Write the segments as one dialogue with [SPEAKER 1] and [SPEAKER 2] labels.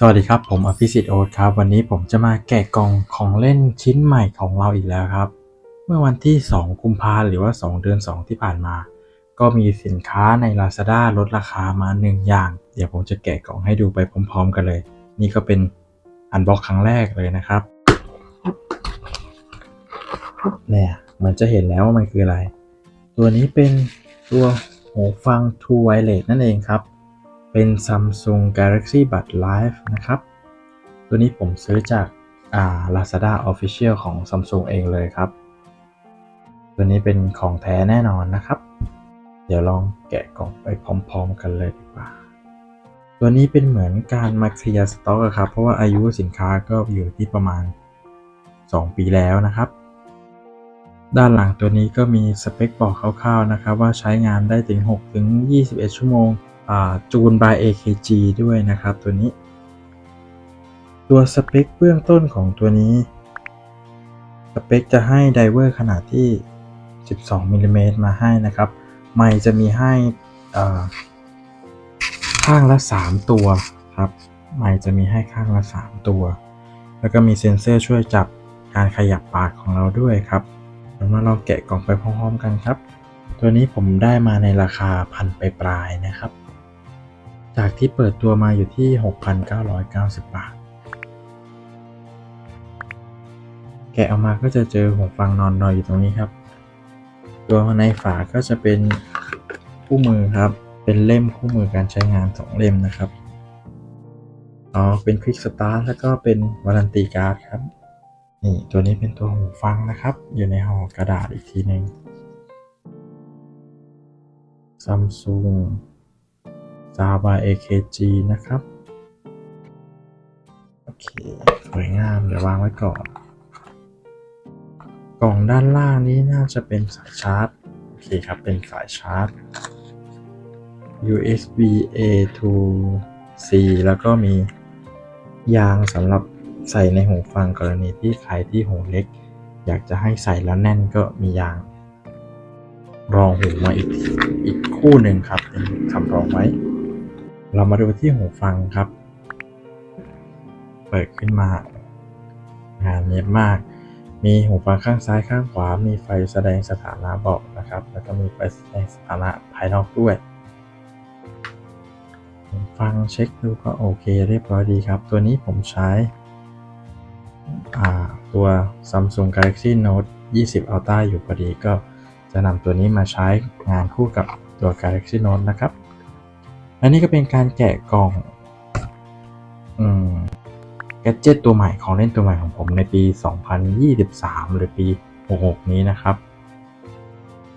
[SPEAKER 1] สวัสดีครับ ผมอภิสิทธิ์โอ๊ตครับ วันนี้ผมจะมาแกะกล่องของเล่นชิ้นใหม่ของเราอีกแล้วครับ เมื่อวันที่ 2 กุมภาหรือว่า 2 เดือน 2 ที่ผ่านมา ก็มีสินค้าใน Lazada ลดราคามา 1 อย่าง เดี๋ยวผมจะแกะกล่องให้ดูไปพร้อม ๆ กันเลย นี่ก็เป็นอันบ็อกครั้งแรกเลยนะครับเนี่ยเหมือนจะเห็นแล้วว่ามันคืออะไร ตัวนี้เป็นตัวหูฟัง True Wireless นั่นเองครับ เป็น Samsung Galaxy Buds Live นะครับ ตัวนี้ผมซื้อจากอ่า Lazada Official ของ Samsung เองเลยครับ ตัวนี้เป็นของแท้แน่นอนนะครับ เดี๋ยวลองแกะกล่องไปพร้อมๆ กันเลยดีกว่า ตัวนี้เป็นเหมือนการมาเคลียร์สต็อกครับ เพราะว่าอายุสินค้าก็อยู่ที่ประมาณ 2 ปีแล้วนะครับด้านหลังตัวนี้ก็มีสเปคบอกคร่าวๆนะครับ ว่าใช้งานได้ถึง6ถึง21 ชั่วโมง จูน by AKG ด้วยนะครับตัวนี้ ตัวสเปคเบื้องต้นของตัวนี้ สเปคจะให้ไดเวอร์ขนาดที่ 12มิลลิเมตรมาให้นะครับ ไมค์จะมีให้ข้างละ 3 ตัวครับ ไมค์จะมีให้ข้างละ 3 ตัว แล้วก็มีเซ็นเซอร์ช่วยจับการขยับปากของเราด้วยครับเดี๋ยวมาลองแกะกล่องไปพร้อมๆกันครับ ตัวนี้ผมได้มาในราคาพันปลายๆนะครับ จากที่เปิดตัวมาอยู่ที่ 6,990 บาท แกะออกมาก็จะเจอหูฟังนอนนอยอยู่ตรงนี้ครับ ตัวในฝาก็จะเป็นคู่มือครับ เป็นเล่มคู่มือการใช้งานสองเล่มนะครับ อ๋อ เป็น Quick Start แล้วก็เป็นวารันตีการ์ดครับ นี่ตัวนี้เป็นตัวหูฟังนะครับ อยู่ในห่อกระดาษอีกทีหนึ่ง Samsung Java AKG นะครับ โอเค สวยงาม เดี๋ยววางไว้ก่อน กล่องด้านล่างนี้น่าจะเป็นสายชาร์จ โอเคครับ เป็นสายชาร์จ USB A to C แล้วก็มียางสำหรับใส่ในหูฟังกรณีที่ใครที่หูเล็ก อยากจะให้ใส่แล้วแน่นก็มียาง รองหูมาอีกอีกคู่หนึ่งครับเป็นสำรองไว้ เรามาดูที่หูฟังครับ เปิดขึ้นมา งานเนียบมาก มีหูฟังข้างซ้ายข้างขวา มีไฟแสดงสถานะบอกนะครับ แล้วก็มีไฟแสดงสถานะภายนอกด้วย ผมฟังเช็คดูก็โอเคเรียบร้อยดีครับ ตัวนี้ผมใช้อ่าตัว Samsung Galaxy Note 20 Ultra อยู่พอดีก็จะนำตัวนี้มาใช้งานคู่กับตัว Galaxy Note นะครับ และนี่ก็เป็นการแกะกล่องอืมแกดเจิตตัวใหม่ของเล่นตัวใหม่ของผมในปี 2023 หรือปี 66 นี้นะครับ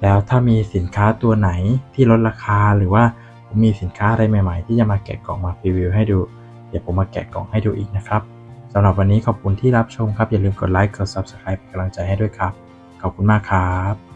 [SPEAKER 1] แล้วถ้ามีสินค้าตัวไหนที่ลดราคาหรือว่าผมมีสินค้าอะไรใหม่ ๆ ที่จะมาแกะกล่องมารีวิวให้ดู เดี๋ยวผมมาแกะกล่องให้ดูอีกนะครับสำหรับวันนี้ขอบคุณที่รับชมครับ อย่าลืมกดไลค์กด Subscribe เป็นกำลังใจให้ด้วยครับ ขอบคุณมากครับ